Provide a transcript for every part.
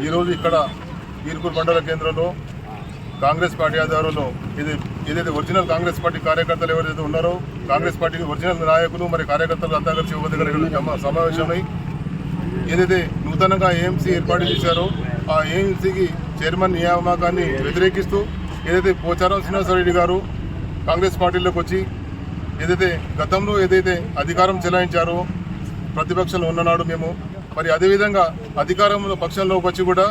ఈరోజు ఇక్కడ ఈర్కూరు మండల కేంద్రంలో కాంగ్రెస్ పార్టీ ఆధ్వర్యంలో ఇది ఏదైతే ఒరిజినల్ కాంగ్రెస్ పార్టీ కార్యకర్తలు ఎవరైతే ఉన్నారో కాంగ్రెస్ పార్టీకి ఒరిజినల్ నాయకులు మరి కార్యకర్తలు అంతా కలిసి ఒక దగ్గర సమావేశమై ఏదైతే నూతనంగా ఏఎంసీ ఏర్పాటు చేశారో ఆ ఏఎంసీకి చైర్మన్ నియామకాన్ని వ్యతిరేకిస్తూ ఏదైతే పోచారం శ్రీనివాసరెడ్డి గారు కాంగ్రెస్ పార్టీలోకి వచ్చి ఏదైతే గతంలో ఏదైతే అధికారం చెలాయించారో ప్రతిపక్షంలో ఉన్ననాడు మేము మరి అదేవిధంగా అధికారంలో పక్షంలోకి వచ్చి కూడా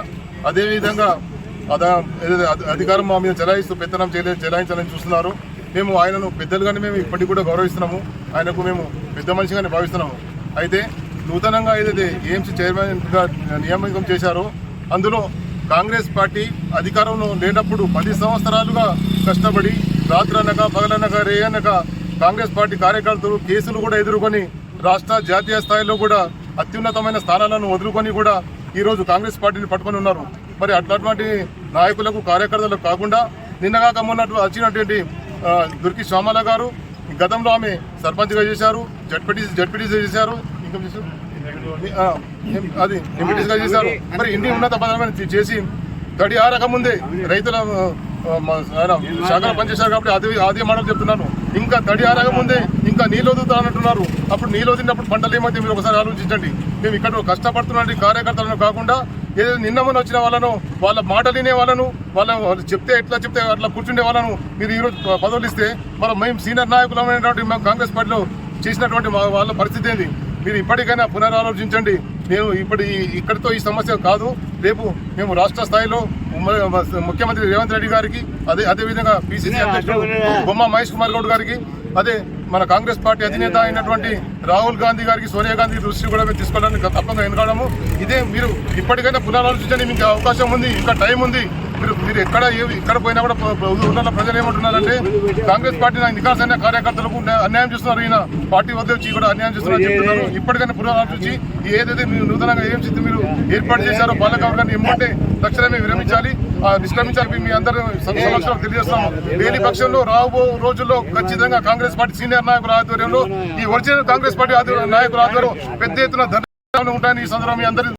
అదేవిధంగా అదా అధికారం మా మీద చెలాయిస్తూ పెత్తనం చేయలే చెలాయించాలని చూస్తున్నారు. మేము ఆయనను పెద్దలుగానే మేము ఇప్పటికి కూడా గౌరవిస్తున్నాము. ఆయనకు మేము పెద్ద మనిషిగానే భావిస్తున్నాము. అయితే నూతనంగా ఏదైతే ఏఎంసీ చైర్మన్గా నియామకం చేశారో అందులో కాంగ్రెస్ పార్టీ అధికారంలో లేనప్పుడు పది సంవత్సరాలుగా కష్టపడి రాత్రనక పగలనక రేయనక కాంగ్రెస్ పార్టీ కార్యకర్తలు కేసులు కూడా ఎదుర్కొని రాష్ట్ర జాతీయ స్థాయిలో కూడా అత్యున్నతమైన స్థానాలను వదులుకొని కూడా ఈరోజు కాంగ్రెస్ పార్టీని పట్టుకొని ఉన్నారు. మరి అట్లాంటి నాయకులకు కార్యకర్తలకు కాకుండా నిన్నగాక మొన్నట్టు వచ్చినటువంటి దుర్కి శ్యామల గారు గతంలో ఆమె సర్పంచ్గా చేశారు జడ్పీటీ జడ్పీటీసీ చేశారు ఇంకా అది ఎంపీటీసీగా చేశారు. మరి ఇన్ని ఉన్నత పదమైన చేసి తడి ముందే రైతుల శాఖలో పనిచేశారు కాబట్టి అది అదే మాటలు చెప్తున్నాను. ఇంకా తడి ఆరక ముందే ఇంకా నీళ్ళు వదులుతానంటున్నారు. అప్పుడు నీళ్ళు వదిలినప్పుడు పంటలు ఏమైతే మీరు ఒకసారి ఆలోచించండి. మేము ఇక్కడ కష్టపడుతున్న కార్యకర్తలను కాకుండా ఏదో నిన్న మొన్న వచ్చిన వాళ్ళను వాళ్ళ మాట వినే వాళ్ళను వాళ్ళ వాళ్ళు చెప్తే ఎట్లా చెప్తే అట్లా కూర్చుండే వాళ్ళను మీరు ఈరోజు పదవులు ఇస్తే మనం మేము సీనియర్ నాయకులమైనటువంటి మేము కాంగ్రెస్ పార్టీలో చేసినటువంటి మా వాళ్ళ పరిస్థితి ఏంది? మీరు ఇప్పటికైనా పునరాలోచించండి. నేను ఇప్పటి ఇక్కడితో ఈ సమస్య కాదు. రేపు మేము రాష్ట్ర స్థాయిలో ముఖ్యమంత్రి రేవంత్ రెడ్డి గారికి అదే అదేవిధంగా పిసిసి అధ్యక్షుడు బొమ్మ మహేష్ కుమార్ గౌడ్ గారికి అదే మన కాంగ్రెస్ పార్టీ అధినేత అయినటువంటి రాహుల్ గాంధీ గారికి సోనియా గాంధీ దృష్టి కూడా మేము తీసుకోవడానికి తప్పకుండా ఎన్నుకోవడము ఇదే మీరు ఇప్పటికైనా పునరాలోచించండి. మీకు అవకాశం ఉంది ఇంకా టైం ఉంది. మీరు మీరు ఎక్కడ ఎక్కడ పోయినా కూడా ప్ర- ప్రజలు ఏమంటున్నారంటే కాంగ్రెస్ పార్టీ నాకు నికాసైన కార్యకర్తలకు అన్యాయం చేస్తున్నారు ఈయన. పార్టీ వద్ద వచ్చి కూడా అన్యాయం చేస్తున్నారు చెప్తున్నారు. ఇప్పటికైనా పునరాలోచించి ఏదైతే మీరు నూతనంగా ఏం చిత్తం మీరు ఏర్పాటు చేశారో పాలక వర్గాన్ని ఇమ్మంటే తక్షణమే విరమించాలి. ఆ నిష్క్రమించాలి మీ అందరూ సమక్షంలో తెలియజేస్తాము లేని పక్షంలో రాబో రోజుల్లో ఖచ్చితంగా కాంగ్రెస్ పార్టీ సీనియర్ నాయకుల ఆధ్వర్యంలో ఈ ఒరిజినల్ కాంగ్రెస్ పార్టీ నాయకుల ఆధ్వర్యంలో పెద్ద ఎత్తున ఉంటాయని ఈ సందర్భంగా మీ అందరి